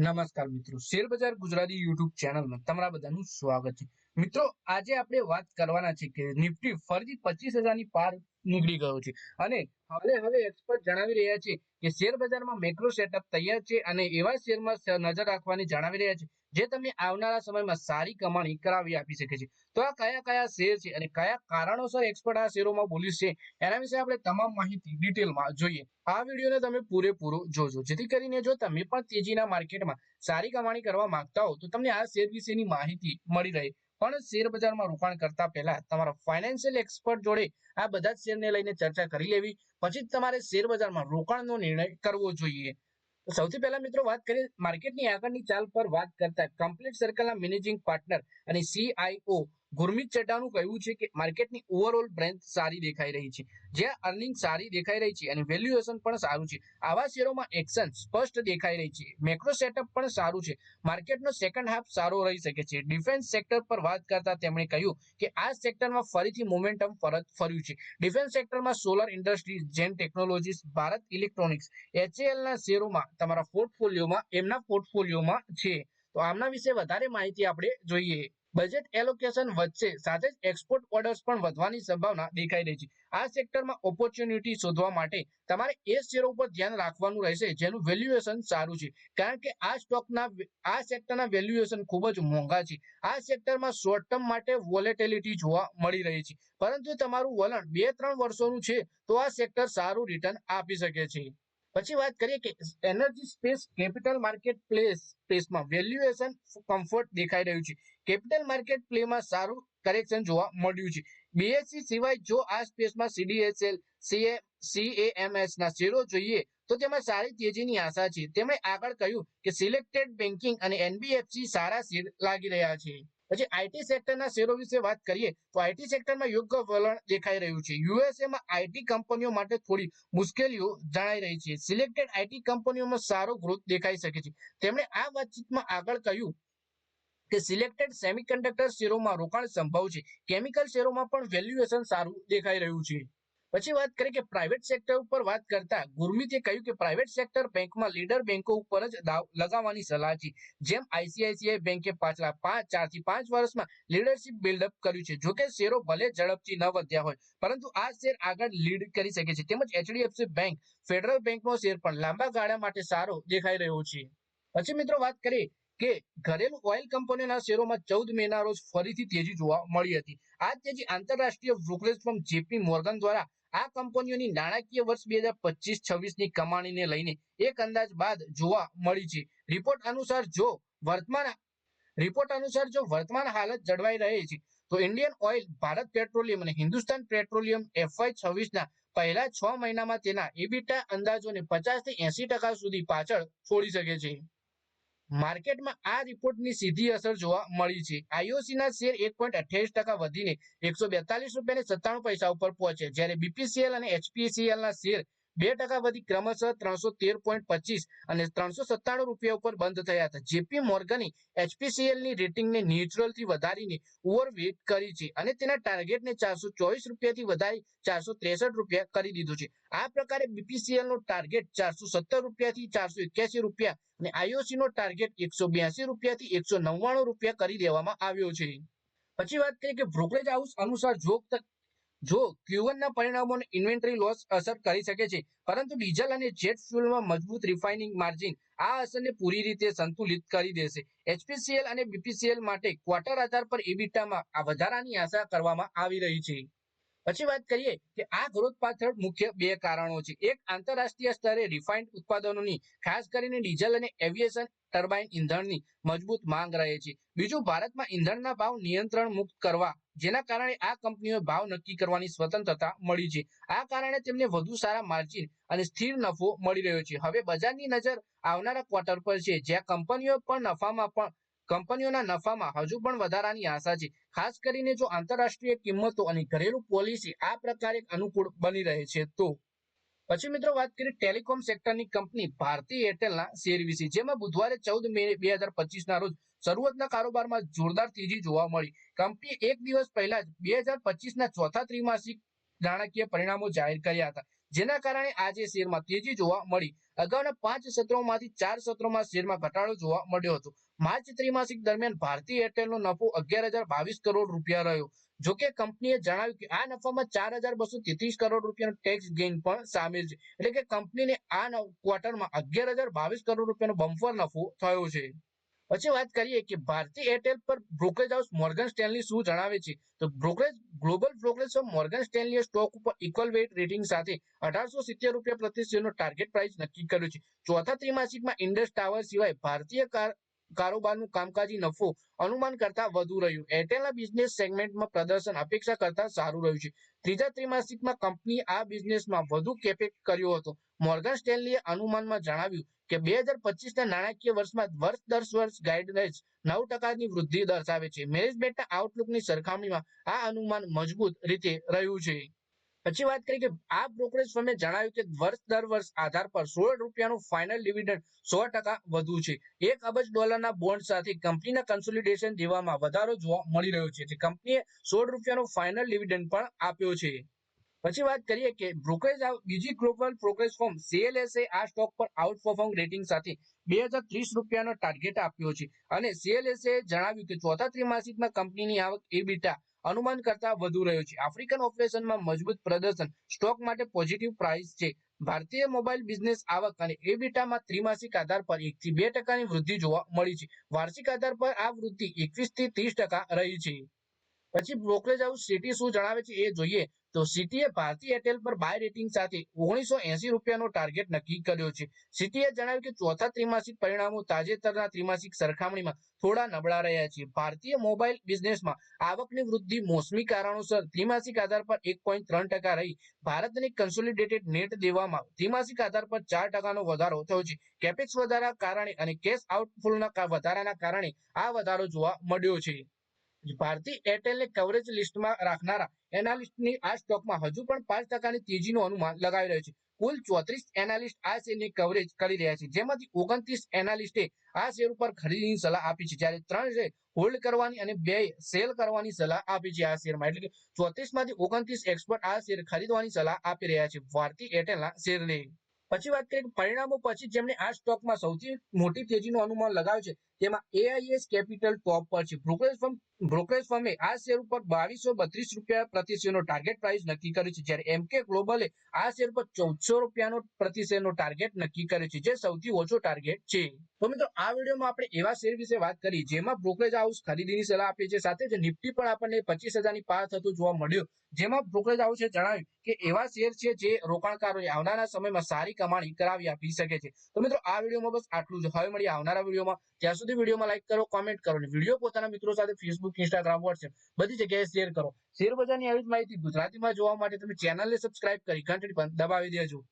નમસ્કાર મિત્રો. શેર બજાર ગુજરાતી યુટ્યુબ ચેનલમાં તમારા બધાનું સ્વાગત છે. મિત્રો, આજે આપણે વાત કરવાના છે કે નિફ્ટી ફરીથી પચીસ હજારની પાર નીકળી ગયો છે. અને હવે હવે એક્સપર્ટ જણાવી રહ્યા છે કે શેર બજારમાં મેક્રો સેટઅપ તૈયાર છે અને એવા શેરમાં નજર રાખવાની જણાવી રહ્યા છે જે તમને આવનારા સમયમાં સારી કમાણી કરાવી આપી શકે છે. તો આ કયા કયા શેર છે અને કયા કારણોસર એક્સપર્ટ આ શેરોમાં બોલ્યું છે એના વિશે આપણે તમામ માહિતી ડિટેલમાં જોઈએ. આ વિડીયોને તમે પૂરેપૂરો જોજો. જેથી કરીને જો તમે પણ તેજીના માર્કેટમાં સારી કમાણી કરવા માંગતા હો તો તમને આ શેર વિશેની માહિતી મળી રહે. પણ શેર બજારમાં રોકાણ કરતા પહેલા તમારા ફાઇનાન્શિયલ એક્સપર્ટ જોડે આ બધા જ શેરને લઈને ચર્ચા કરી લેવી. પછી તમારે શેર બજારમાં રોકાણનો નિર્ણય કરવો જોઈએ. સૌથી પહેલા મિત્રો વાત કરીએ માર્કેટની આગળની ચાલ પર વાત કરતા કમ્પ્લીટ સર્કલના મેનેજિંગ પાર્ટનર અને સીઆઈઓ ગુરમીત ચડ્ડાનું કહેવું છે કે માર્કેટની ઓવરઓલ બ્રેન્થ સારી દેખાઈ રહી છે. જ્યાં અર્નિંગ સારી દેખાઈ રહી છે અને વેલ્યુએશન પણ સારું છે. આવા શેરોમાં એક્શન સ્પષ્ટ દેખાઈ રહી છે. મેક્રો સેટઅપ પણ સારું છે. માર્કેટનો સેકન્ડ હાફ સારો રહી શકે છે. ડિફેન્સ સેક્ટર પર વાત કરતા તેમણે કહ્યું કે આ સેક્ટરમાં ફરીથી મોમેન્ટમ પરત ફર્યું છે. ડિફેન્સ સેક્ટરમાં સોલર ઇન્ડસ્ટ્રીઝ જેમ ટેકનોલોજીસ ભારત ઇલેક્ટ્રોનિક્સ એચએલના શેરોમાં તમારા પોર્ટફોલિયોમાં એમના પોર્ટફોલિયોમાં છે. તો આમના વિશે વધારે માહિતી આપણે જોઈએ. બજેટ એલોકેશન વધશે, સાથે જ એક્સપોર્ટ ઓર્ડર્સ પણ વધવાની સંભાવના દેખાઈ રહી છે. આ સેક્ટરમાં ઓપોર્ચ્યુનિટી શોધવા માટે તમારે એ શેરો ઉપર ધ્યાન રાખવાનું રહેશે, જેનું વેલ્યુએશન સારું છે. કારણ કે આ સ્ટોકના આ સેક્ટરના વેલ્યુએશન ખૂબ જ મોંઘા છે. આ સેક્ટરમાં શોર્ટ ટર્મ માટે વોલેટિલિટી જોવા મળી રહી છે. પરંતુ તમારું વલણ બે ત્રણ વર્ષોનું છે, તો આ સેક્ટર સારું રિટર્ન આપી શકે છે. પછી વાત કરીએ કે energy space capital market place સ્પેસમાં વેલ્યુએશન કમ્ફર્ટ દેખાઈ રહ્યું છે. કેપિટલ માર્કેટ પ્લેમાં સારું કરેક્શન જોવા મળ્યું છે. બીએસસી સિવાય જો આ સ્પેસમાં સીડીએસએલ સીએ સીએએમએસ ના શેરો જોઈએ, તો તેમાં સારી તેજીની આશા છે. તેમણે આગળ કહ્યું કે સિલેક્ટેડ બેન્કિંગ અને એનબીએફસી સારા શેર લાગી રહ્યા છે. પછી આઈટી સેક્ટરના શેરો વિશે વાત કરીએ, તો આઈટી સેક્ટરમાં યોગ્ય વલણ દેખાઈ રહ્યું છે. યુએસએમાં આઈટી કંપનીઓ માટે થોડી મુશ્કેલીઓ જણાઈ રહી છે. સિલેક્ટેડ આઈટી કંપનીઓમાં સારો ગ્રોથ દેખાઈ શકે છે. તેમણે આ વાતચીતમાં આગળ કહ્યું કે સિલેક્ટેડ સેમિકન્ડક્ટર શેરોમાં રોકાણ સંભવ છે. કેમિકલ શેરોમાં પણ વેલ્યુએશન સારું દેખાઈ રહ્યું છે. પછી વાત કરીએ કે પ્રાઇવેટ સેક્ટર ઉપર વાત કરતા ગુરમીતે કહ્યું કે પ્રાઇવેટ સેક્ટર બેંકમાં લીડર બેંકો ઉપર જ લગાવવાની સલાહ છે. જેમ આઈસીઆઈસીઆઈ બેંકે પાછલા પાંચ ચારથી પાંચ વર્ષમાં લીડરશિપ બિલ્ડઅપ કર્યું છે. જોકે શેરો ભલે ઝડપથી ન વધ્યા હોય, પરંતુ આ શેર આગળ લીડ કરી શકે છે. તેમજ એચડીએફસી બેંક ફેડરલ બેંકનો શેર પણ લાંબા ગાળા માટે સારો દેખાઈ રહ્યો છે. પછી મિત્રો વાત કરીએ કે ઘરેલું ઓઇલ કંપનીના શેરોમાં ચૌદ મેના રોજ ફરીથી તેજી જોવા મળી હતી. આ તેજી આંતરરાષ્ટ્રીય બ્રોકરેજ ફર્મ જેપી મોર્ગન દ્વારા આ કંપનીઓની નાણાકીય વર્ષ બે હજાર પચીસ છવ્વીસની કમાણીને લઈને એક અંદાજ બાદ જોવા મળી છે. રિપોર્ટ અનુસાર જો વર્તમાન રિપોર્ટ અનુસાર જો વર્તમાન હાલત જળવાઈ રહે છે, તો ઇન્ડિયન ઓઇલ, ભારત પેટ્રોલિયમ અને હિન્દુસ્તાન પેટ્રોલિયમ એફવાય છવ્વીસ ના પહેલા છ મહિનામાં તેના એબીટા અંદાજોને પચાસથી એસી ટકા સુધી પાછળ છોડી શકે છે. માર્કેટમાં આ રિપોર્ટની સીધી અસર જોવા મળી છે. આઈઓસી ના શેર એક પોઈન્ટ અઠ્યાવીસ ટકા વધીને એકસો બેતાલીસ રૂપિયા સત્તાણું પૈસા ઉપર પહોંચે જ્યારે બીપીસીએલ અને એચપીસીએલ ના શેર બે ટકા વધી ક્રમશઃ ત્રણસો તેર પોઈન્ટ પચીસ અને ત્રણસો સત્તાણું રૂપિયા ઉપર બંધ થયા હતા. જેપી મોર્ગને એચપીસીએલની રેટિંગને ન્યુટ્રલથી વધારીને ઓવરવેટ કરી છે અને તેના ટાર્ગેટને ચારસો ચોવીસ રૂપિયાથી વધારી ચારસો ત્રેસઠ રૂપિયા કરી દીધું છે. આ પ્રકારે બીપીસીએલ નો ટાર્ગેટ ચારસો સત્તર રૂપિયાથી ચારસો એક્યાસી રૂપિયા અને આઈઓસી નો ટાર્ગેટ એકસો બ્યાસી રૂપિયાથી એકસો નવ્વાણું રૂપિયા કરી દેવામાં આવ્યો છે. પછી વાત કરીએ કે બ્રોકરેજ હાઉસ અનુસાર જો ત- જો Q1 ના પરિણામોને ઇન્વેન્ટરી લોસ અસર કરી શકે છે, પરંતુ ડીઝલ અને જેટ ફ્યુલમાં મજબૂત રિફાઇનિંગ માર્જિન આ અસરને પૂરી રીતે સંતુલિત કરી દેશે. એચપીસીએલ અને બીપીસીએલ માટે ક્વાર્ટર આધાર પર ઇબીટામાં આ વધારાની આશા કરવામાં આવી રહી છે. પછી વાત કરીએ કે આ ગ્રોથ પાછળ મુખ્ય બે કારણો છે. એક, આંતરરાષ્ટ્રીય સ્તરે રિફાઇન્ડ ઉત્પાદનોની, ખાસ કરીને ડીઝલ અને એવિએશન ટર્બાઇન ઇંધણની મજબૂત માંગ રહે છે. બીજું, ભારતમાં ઇંધણના ભાવ નિયંત્રણ મુક્ત કરવા જેના કારણે આ કંપનીઓએ ભાવ નક્કી કરવાની સ્વતંત્રતા મળી છે. આ કારણે તેમને વધુ સારા માર્જિન અને સ્થિર નફો મળી રહ્યો છે. હવે બજારની નજર આવનારા ક્વાર્ટર પર છે. જ્યાં કંપનીઓ પણ નફામાં પણ કંપનીઓના નફામાં હજુ પણ વધારાની આશા છે. ખાસ કરીને જો આંતરરાષ્ટ્રીય કિંમતો અને ઘરેલુ પોલિસી આ પ્રકારે અનુકૂળ બની રહે છે તો પછી મિત્રો વાત કરીએ ટેલિકોમ સેક્ટરની કંપની ભારતી એરટેલના શેર વિશે, જેમાં બુધવારે ચૌદ મે બે હજાર પચીસ ના રોજ શરૂઆતના કારોબારમાં જોરદાર તેજી જોવા મળી. કંપનીએ એક દિવસ પહેલા જ બે હજાર પચીસ ના ચોથા ત્રિમાસિક નાણાકીય પરિણામો જાહેર કર્યા હતા, જેના કારણે આજે શેરમાં તેજી જોવા મળી. અગાઉના પાંચ સત્રોમાંથી ચાર સત્રોમાં શેરમાં ઘટાડો જોવા મળ્યો હતો. માર્ચ ત્રિમાસિક દરમિયાન ભારતીય એરટેલનો નફો અગિયાર હજાર બાવીસ કરોડ રૂપિયા રહ્યો. જોકે કંપનીએ જણાવ્યું કે આ નફામાં ચાર હજાર બસો તેત્રીસ કરોડ રૂપિયાનો ટેક્સ ગેઇન પણ સામેલ છે. એટલે કે કંપનીને આ ક્વાર્ટરમાં અગિયાર હજાર બાવીસ કરોડ રૂપિયાનો બમ્પર નફો થયો છે. પછી વાત કરીએ કે ભારતીય એરટેલ પર બ્રોકરેજ હાઉસ મોર્ગન સ્ટેનલી શું જણાવે છે? તો brokerage global brokerage of Morgan સ્ટેનલીએ stock ઉપર ઇક્વલ વેઇટ રેટિંગ સાથે અઢારસો સિત્તેર રૂપિયા પ્રતિ શેરનો ટાર્ગેટ પ્રાઇસ નક્કી કર્યો છે. ચોથા ત્રિમાસિકમાં ઇન્ડસ ટાવર સિવાય ભારતીય કાર, કારોબારનું કામકાજી નફો અનુમાન કરતા વધુ રહ્યું. એરટેલના બિઝનેસ સેગમેન્ટમાં પ્રદર્શન અપેક્ષા કરતા સારું રહ્યું છે. ત્રીજા ત્રિમાસિકમાં કંપની આ બિઝનેસમાં વધુ કેપેક કર્યો હતો. મોર્ગન સ્ટેનલીએ અનુમાનમાં જણાવ્યું કે બે હજાર પચીસના નાણાકીય વર્ષમાં વર્ષ દર વર્ષ ગાઈડલાઇન્સ નવ ટકાની વૃદ્ધિ દર્શાવે છે. મેનેજમેન્ટના આઉટલુકની સરખામણીમાં આ અનુમાન મજબૂત રીતે રહ્યું છે. પછી વાત કરી કે આ બ્રોકરેજ ફર્મે જણાવ્યું કે વર્ષ દર વર્ષ આધાર પર સોળ રૂપિયાનું ફાઇનલ ડિવિડન્ડ સો ટકા વધુ છે. એક અબજ ડોલરના બોન્ડ સાથે કંપનીના કન્સોલિડેશન જેવામાં વધારો જોવા મળી રહ્યો છે. કંપનીએ સોળ રૂપિયાનો ફાઇનલ ડિવિડન્ડ પણ આપ્યો છે. પછી વાત કરીએ કે બ્રોકરેજ બીજી ગ્લોબલ બ્રોકરેજ ફોર્મ સીએલએસએ આ સ્ટોક પર આઉટ પરફોર્મ રેટિંગ સાથે બે હજાર ત્રીસ રૂપિયાનો ટાર્ગેટ આપ્યો છે. અને સીએલએસએ જણાવ્યું કે ચોથા ત્રિમાસિકમાં કંપનીની આવક એબીટા અનુમાન કરતા વધુ રહ્યો છે. આફ્રિકન ઓપરેશનમાં મજબૂત પ્રદર્શન સ્ટોક માટે પોઝિટિવ પ્રાઇસ છે. ભારતીય મોબાઈલ બિઝનેસ આવક અને એબીટામાં ત્રિમાસિક આધાર પર એક થી બે ટકાની વૃદ્ધિ જોવા મળી છે. વાર્ષિક આધાર પર આ વૃદ્ધિ એકવીસથી ત્રીસ ટકા રહી છે. પછી બ્રોકરેજ હાઉસ સિટી શું જણાવે છે એ જોઈએ. તો સિટીએ ભારતીય એરટેલ પર બાય રેટિંગ સાથે ઓગણીસો એસી રૂપિયાનો ટાર્ગેટ નક્કી કર્યો છે. સિટીએ જણાવ્યું કે ચોથા ત્રિમાસિક પરિણામો તાજેતરના ત્રિમાસિક સરખામણીમાં થોડા નબળા રહ્યા છે. ભારતીય મોબાઈલ બિઝનેસમાં આવકની વૃદ્ધિ મોસમી કારણોસર ત્રિમાસિક આધાર પર એક પોઈન્ટ ત્રણ ટકા રહી. ભારતની કન્સોલિડેટેડ નેટ દેવામાં ત્રિમાસિક આધાર પર ચાર ટકાનો વધારો થયો છે. કેપેક્સ વધારા કારણે અને કેશ આઉટફ્લોના વધારાના કારણે આ વધારો જોવા મળ્યો છે. ભારતીય એરટેલને કવરેજ લિસ્ટમાં રાખનારા. એનાલિસ્ટની આ સ્ટોકમાં હજુ પણ પાંચ ટકાની તેજીનું અનુમાન લગાવી રહ્યું છે. કુલ ચોત્રીસ એનાલિસ્ટ આ શેરની કવરેજ કરી રહ્યા છે. જેમાંથી ઓગણત્રીસ એનાલિસ્ટે આ શેર ઉપર ખરીદીની સલાહ આપી છે. જ્યારે ત્રણ શેર હોલ્ડ કરવાની અને બે સેલ કરવાની સલાહ આપી છે આ શેરમાં. એટલે કે ચોત્રીસમાંથી ઓગણત્રીસ એક્સપર્ટ આ શેર ખરીદવાની સલાહ આપી રહ્યા છે ભારતીય એરટેલના શેરને. પછી વાત કરીએ પરિણામો પછી જેમણે આ સ્ટોકમાં સૌથી મોટી તેજીનું અનુમાન લગાવ્યું છે, તેમાં એઆઈએસ કેપિટલ ટોપ પર છે. બ્રોકરેજ ફર્મ બ્રોકરેજ ફર્મે આ શેર ઉપર બાવીસો બત્રીસ રૂપિયા પ્રતિ શેરનો ટાર્ગેટ પ્રાઇસ નક્કી કર્યું છે. જ્યારે એમકે ગ્લોબલે આ શેર પર ચૌદસો રૂપિયાનો પ્રતિ શેરનો ટાર્ગેટ નક્કી કર્યો છે, જે સૌથી ઓછો ટાર્ગેટ છે. તો મિત્રો, આ વિડીયોમાં આપણે એવા શેર વિશે વાત કરી, જેમાં બ્રોકરેજ હાઉસ ખરીદીની સલાહ આપી છે. સાથે જ નિફ્ટી પણ આપણને પચીસ હજારની પાર થતું જોવા મળ્યું. જેમાં બ્રોકરેજ હાઉસે જણાવ્યું કે એવા શેર છે જે રોકાણકારોએ આવનારા સમયમાં સારી કમાણી કરાવી આપી શકે છે. તો મિત્રો, આ વિડીયોમાં બસ આટલું જ. હવે મળીએ આવનારા વિડીયોમાં. ત્યાં સુધી વિડીયોમાં લાઈક કરો કોમેન્ટ કરો અને વીડિયો પોતાના મિત્રો સાથે ફેસબુક ઇન્સ્ટાગ્રામ વોટ્સએપ બધી જગ્યાએ શેર કરો. શેર બજારની આવી જ માહિતી ગુજરાતીમાં જોવા માટે તમે ચેનલને સબસ્ક્રાઇબ કરી ઘંટડી દબાવી દેજો.